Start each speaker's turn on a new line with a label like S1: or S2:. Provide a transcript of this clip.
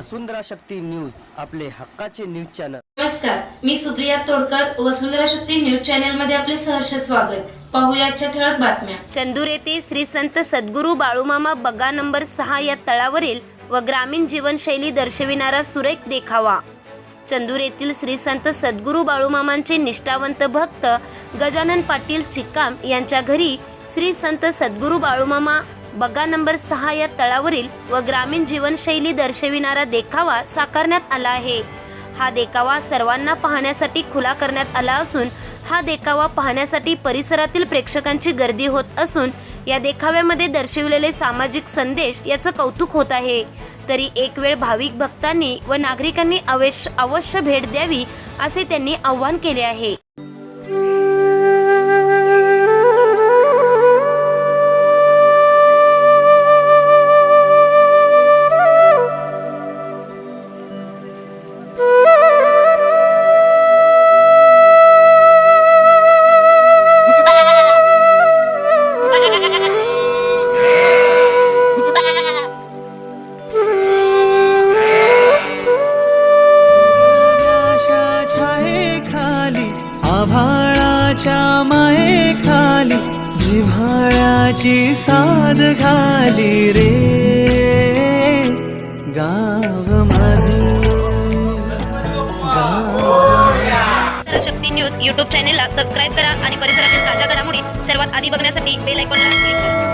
S1: वसुंधरा Shakti news आपले हक्काचे news channel.
S2: नमस्कार मी सुप्रिया तोडकर वसुंधरा शक्ती न्यूज चॅनलमध्ये आपले सहर्ष स्वागत. पाहूया आजच्या ठळक बातम्या.
S3: चंदूर येथे श्री संत सद्गुरू बाळूमामा बग्गा नंबर सहा या तळावरील व ग्रामीण जीवनशैली दर्शविणारा सुरेख देखावा. चंदूर येथील श्री संत सद्गुरू बाळूमामांचे निष्ठावंत भक्त गजानन पाटील चिक्काम यांच्या घरी श्री संत सद्गुरू बाळूमामा बग्गा नंबर सहा या तळावरील व ग्रामीण जीवनशैली दर्शविणारा देखावा साकारण्यात आला आहे. हा देखावा सर्वांना पाहण्यासाठी खुला करण्यात आला असून हा देखावा पाहण्यासाठी परिसरातील प्रेक्षकांची गर्दी होत असून या देखाव्यामध्ये दर्शविलेले सामाजिक संदेश याचं कौतुक होत आहे. तरी एक वेळ भाविक भक्तांनी व नागरिकांनी अवश्य अवश्य भेट द्यावी असे त्यांनी आवाहन केले आहे.
S4: तुझ्या माये खाली जिव्हाळ्याची साध घाली रे. गाव माझे.
S3: शक्ती न्यूज यूट्यूब चॅनेलला सबस्क्राईब करा आणि परिसरातील ताज्या घडामोडी सर्वात आधी बघण्यासाठी बेल आयकॉनला क्लिक करा.